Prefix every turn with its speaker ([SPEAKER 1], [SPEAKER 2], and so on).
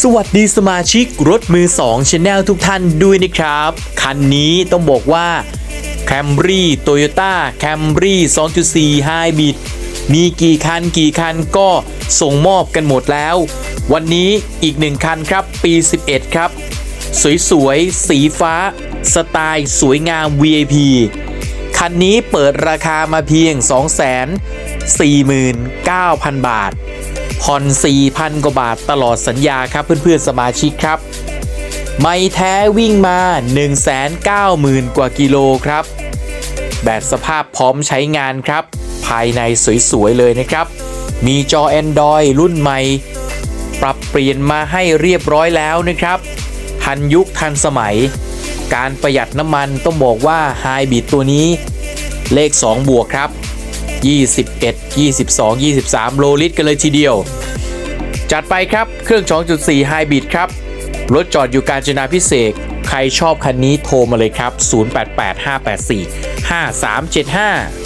[SPEAKER 1] สวัสดีสมาชิกรถมือ2 Channel ทุกท่านด้วยนะครับ คันนี้ต้องบอกว่า Camry Toyota Camry 2.4 Hybrid มีกี่คันกี่คันก็ส่งมอบกันหมดแล้ว วันนี้อีกหนึ่งคันครับปี 11 ครับ สวยๆ สีฟ้า สไตล์สวยงาม VIP คันนี้เปิดราคามาเพียง 249,000 บาท ผ่อน4,000 กว่าบาทตลอดสัญญาครับเพื่อนๆสมาชิกครับ ไม่แท้วิ่งมา 190,000 กว่ากิโลครับ แบตสภาพพร้อมใช้งานครับ ภายในสวยๆเลยนะครับ มีจอ Android รุ่นใหม่ ปรับเปลี่ยนมาให้เรียบร้อยแล้วนะครับ ทันยุคทันสมัย การประหยัดน้ำมันต้องบอกว่าไฮบิดตัวนี้เลข 2 บวกครับ 21 22 23 โลลิตรกันเลยทีเดียว จัดไปครับเครื่อง 2.4 ไฮบ r ิดครับ รถจอดอยู่การจนาพิเศษ ใครชอบคันนี้โทรมาเลยครับ 088 584 5375